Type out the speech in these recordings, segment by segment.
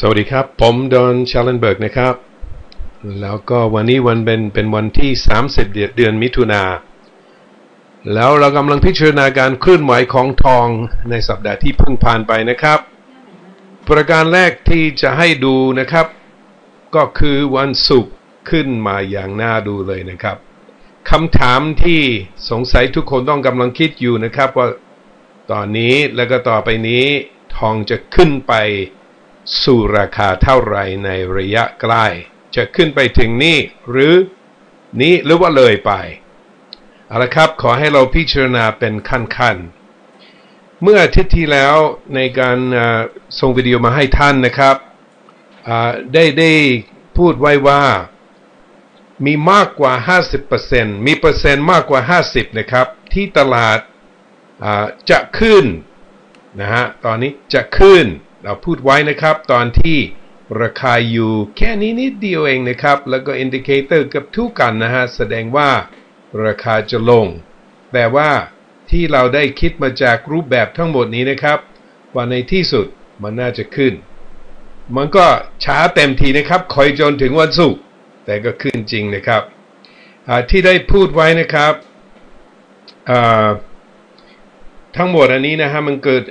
สวัสดีครับ ผมดอนชาเลนเบิร์กนะครับ แล้วก็วันนี้วันเป็นเป็นวันที่ 30เดือนเดือนมิถุนา แล้วเรากำลังพิจารณาการเคลื่อนไหวของทองในสัปดาห์ที่เพิ่งผ่านไปนะครับ ประการแรกที่จะให้ดูนะครับ ก็คือวันศุกร์ขึ้นมาอย่างน่าดูเลยนะครับคำถามที่สงสัยทุกคนต้องกำลังคิดอยู่นะครับว่าตอนนี้แล้วก็ต่อไปนี้ทองจะขึ้นไป สู่ราคาเท่าไรในระยะใกล้ จะขึ้นไปถึงนี่หรือนี้หรือว่าเลยไปเอาละครับขอให้เราพิจารณาเป็นขั้นๆ เมื่ออาทิตย์ที่แล้วในการส่งวิดีโอมาให้ท่านนะครับได้ได้พูดไว้ว่ามีมากกว่า 50%มีเปอร์เซ็นต์มากกว่า 50 นะครับ ที่ตลาดจะขึ้นนะฮะตอนนี้จะขึ้น เราพูดไว้นะครับตอนที่ราคาอยู่แค่นี้นิดเดียวเองนะครับ แล้วก็อินดิเคเตอร์กับทุกกันนะฮะ แสดงว่าราคาจะลง แต่ว่าที่เราได้คิดมาจากรูปแบบทั้งหมดนี้นะครับ ว่าในที่สุดมันน่าจะขึ้น มันก็ช้าเต็มทีนะครับ คอยจนถึงวันศุกร์แต่ก็ขึ้นจริงนะครับ ที่ได้พูดไว้นะครับ ทั้งหมดอันนี้นะฮะมันเกิด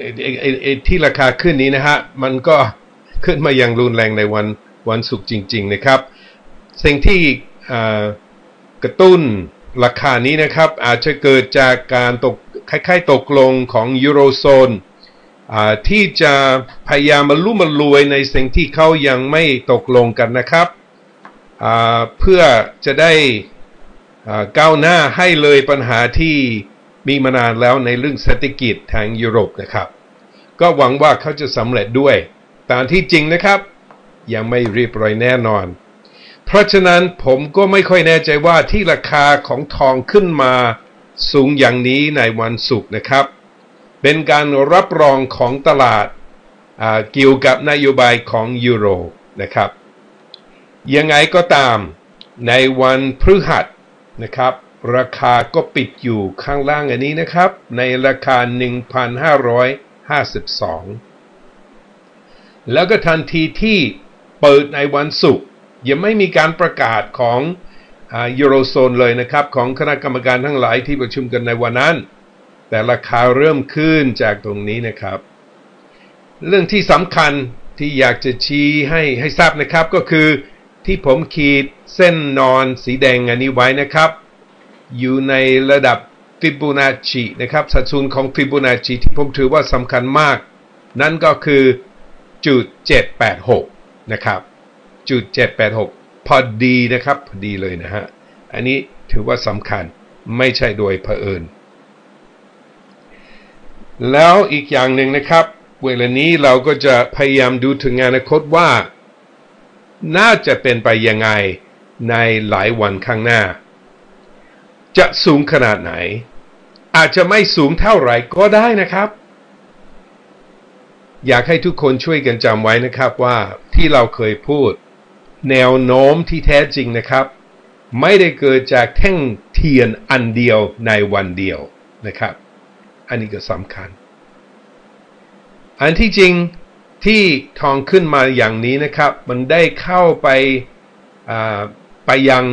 ที่ราคาขึ้นนี้นะฮะมันก็ขึ้นมาอย่างรุนแรงในวันวันศุกร์จริง ๆ นะครับ สิ่งที่กระตุ้นราคานี้นะครับ อาจจะเกิดจากการตกคล้ายๆ ตกลงของยูโรโซนที่จะพยายามมาลุ่มมารวยในสิ่งที่เขายังไม่ตกลงกันนะครับเพื่อจะได้ก้าวหน้าให้เลยปัญหาที่ มีมานานแล้วในเรื่องเศรษฐกิจทางยุโรปนะครับ ก็หวังว่าเขาจะสำเร็จด้วยตามที่จริงนะครับ ยังไม่รีบร้อยแน่นอน เพราะฉะนั้นผมก็ไม่ค่อยแน่ใจว่าที่ราคาของทองขึ้นมาสูงอย่างนี้ในวันศุกร์นะครับ เป็นการรับรองของตลาดเกี่ยวกับนโยบายของยูโรนะครับ ยังไงก็ตามในวันพฤหัสนะครับ ราคาก็ปิดอยู่ข้างล่างอันนี้นะครับ ในราคา 1,552 แล้วก็ทันทีที่เปิดในวันศุกร์ยังไม่มีการประกาศของยูโรโซนเลยนะครับ ของคณะกรรมการทั้งหลายที่ประชุมกันในวันนั้น แต่ราคาเริ่มขึ้นจากตรงนี้นะครับ เรื่องที่สำคัญที่อยากจะชี้ให้ให้ทราบนะครับก็คือที่ผมขีดเส้นนอนสีแดงอันนี้ไว้นะครับ อยู่ในระดับฟิบูนาชินะครับสัดส่วนของฟิบูนาชิที่ผมถือว่าสำคัญมาก นั่นก็คือจุด786นะครับจุด786 พอดีนะครับพอดีเลยนะฮะ อันนี้ถือว่าสำคัญไม่ใช่โดยเผอิญ แล้วอีกอย่างหนึ่งนะครับ เวลานี้เราก็จะพยายามดูถึงอนาคตว่า น่าจะเป็นไปยังไงในหลายวันข้างหน้า จะสูงขนาดไหน อาจจะไม่สูงเท่าไหร่ก็ได้นะครับ อยากให้ทุกคนช่วยกันจำไว้นะครับว่าที่เราเคยพูด แนวโน้มที่แท้จริงนะครับ ไม่ได้เกิดจากแท่งเทียนอันเดียวในวันเดียวนะครับ อันนี้ก็สำคัญ อันที่จริงที่ทองขึ้นมาอย่างนี้นะครับ มันได้เข้าไปไปยัง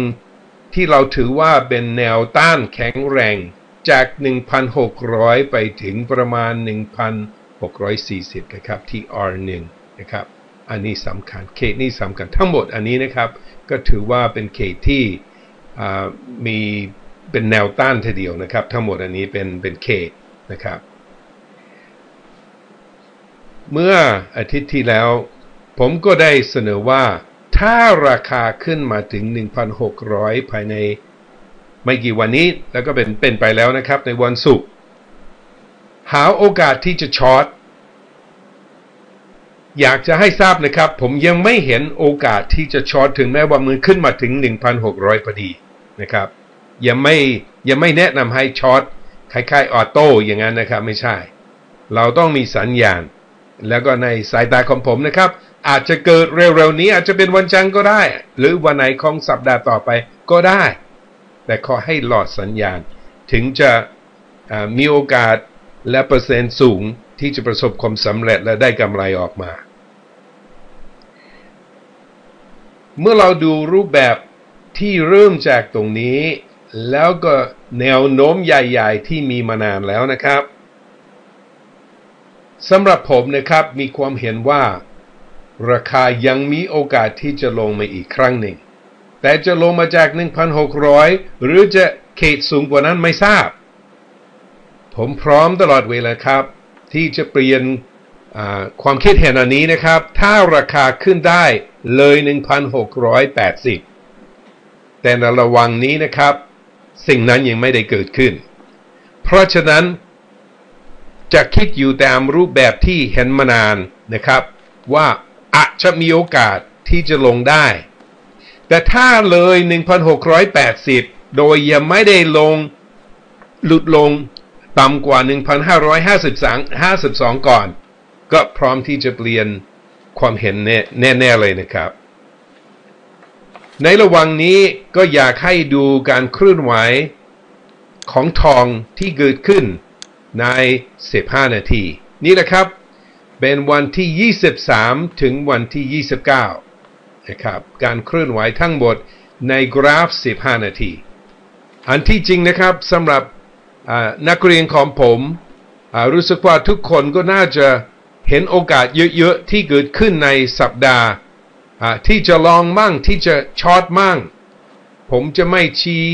ที่เราถือว่าเป็นแนวต้านแข็งแรงจาก 1,600 ไปถึงประมาณ 1,640 นะครับ ที่ R1 นะครับ อันนี้สำคัญเคสนี้สำคัญทั้งหมดอันนี้นะครับ ก็ถือว่าเป็นเคสที่มีเป็นแนวต้านทีเดียวนะครับ ทั้งหมดอันนี้เป็นเป็นเคสนะครับ เมื่ออาทิตย์ที่แล้ว ผมก็ได้เสนอว่า ถ้าราคาขึ้นมาถึง 1,600 ภายในไม่กี่วันนี้ แล้วก็เป็นเป็นไปแล้วนะครับในวันศุกร์หาโอกาสที่จะช็อตอยากจะให้ทราบนะครับ ผมยังไม่เห็นโอกาสที่จะช็อตถึงแม้ว่ามือขึ้นมาถึง 1,600พอดีนะครับ ยังไม่ยังไม่แนะนำให้ช็อตคล้ายๆออโต้อย่างนั้นนะครับ ไม่ใช่ เราต้องมีสัญญาณ แล้วก็ในสายตาของผมนะครับ อาจจะเกิดเร็วๆนี้อาจจะเป็นวันจันทร์ก็ได้ หรือวันไหนของสัปดาห์ต่อไปก็ได้ แต่ขอให้หลอดสัญญาณ ถึงจะมีโอกาสและเปอร์เซ็นต์สูงที่จะประสบความสำเร็จและได้กำไรออกมา เมื่อเราดูรูปแบบที่เริ่มจากตรงนี้ แล้วก็แนวโน้มใหญ่ ๆ ที่มีมานานแล้วนะครับสำหรับผมนะครับมีความเห็นว่า ราคายังมีโอกาสที่จะลงมาอีกครั้งหนึ่ง แต่จะลงมาจาก 1,600 หรือจะเขตสูงกว่านั้นไม่ทราบ ผมพร้อมตลอดเวลาครับ ที่จะเปลี่ยนความคิดเห็นอันนี้นะครับ ถ้าราคาขึ้นได้เลย 1,680 แต่ในระวังนี้นะครับ สิ่งนั้นยังไม่ได้เกิดขึ้น เพราะฉะนั้น จะคิดอยู่ตามรูปแบบที่เห็นมานานนะครับว่า อาจจะมีโอกาสที่จะลงได้ แต่ถ้าเลย 1,680 โดยยังไม่ได้ลงหลุดลงต่ำกว่า 1,552 ก่อน ก็พร้อมที่จะเปลี่ยนความเห็นแน่ๆเลยนะครับ ในระหว่างนี้ก็อยากให้ดูการเคลื่อนไหวของทองที่เกิดขึ้นใน 15 นาที นี่แหละครับ เป็นวันที่ 23 ถึงวันที่ 29 นะครับ การเคลื่อนไหวทั้งหมดในกราฟ 15 นาที อันที่จริงนะครับสำหรับนักเรียนของผมรู้สึกว่าทุกคนก็น่าจะเห็นโอกาสเยอะๆ ที่เกิดขึ้นในสัปดาห์ ที่จะลองมั่งที่จะช็อตมั่ง ผมจะไม่ชี้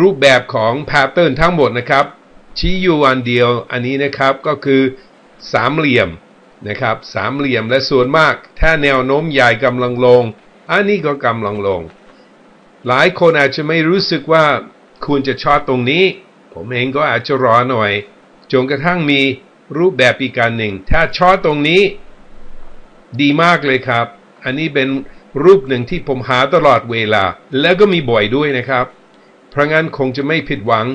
รูปแบบของแพทเทิร์นทั้งหมดนะครับ ชี้อยู่อันเดียวอันนี้นะครับก็คือ สามเหลี่ยมนะครับสามเหลี่ยมและส่วนมาก ถ้าแนวโน้มใหญ่กำลังลง อันนี้ก็กำลังลง หลายคนอาจจะไม่รู้สึกว่าคุณจะชอบตรงนี้ ผมเองก็อาจจะรอหน่อย จนกระทั่งมีรูปแบบอีกการหนึ่ง ถ้าชอบตรงนี้ ดีมากเลยครับ อันนี้เป็นรูปหนึ่งที่ผมหาตลอดเวลา แล้วก็มีบ่อยด้วยนะครับ เพราะงั้นคงจะไม่ผิดหวัง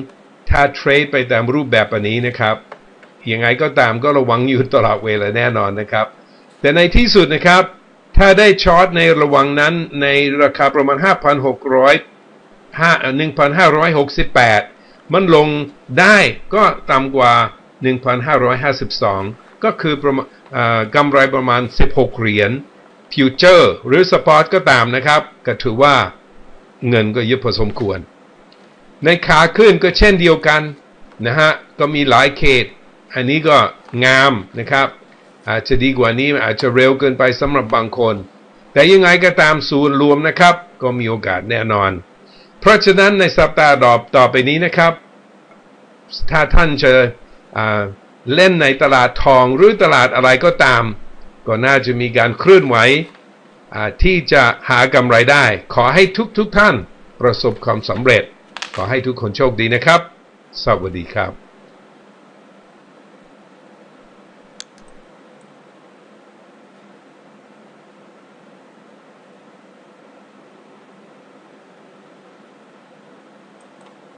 ถ้าเทรดไปตามรูปแบบอันนี้นะครับ ยังไงก็ตามก็ระวังอยู่ตลอดเวลาแน่นอนนะครับ แต่ในที่สุดนะครับ ถ้าได้ช็อตในระวังนั้นในราคาประมาณ 5,600 1,568 มันลงได้ก็ต่ำกว่า 1,552 ก็คือประมาณกำไรประมาณ 16 เหรียญฟิวเจอร์หรือสปอร์ตก็ตามนะครับ ก็ถือว่าเงินก็เยอะพอสมควร ในขาขึ้นก็เช่นเดียวกันนะฮะ ก็มีหลายเขต อันนี้ก็งามนะครับ อาจจะดีกว่านี้อาจจะเร็วเกินไปสำหรับบางคน แต่ยังไงก็ตามศูนย์รวมนะครับ ก็มีโอกาสแน่นอน เพราะฉะนั้นในสัปดาห์ดอบต่อไปนี้นะครับ ถ้าท่านจะเล่นในตลาดทองหรือตลาดอะไรก็ตาม ก็น่าจะมีการเคลื่อนไหวที่จะหากำไรได้ ขอให้ทุกๆทท่านประสบความสำเร็จ ขอให้ทุกคนโชคดีนะครับ สวัสดีครับ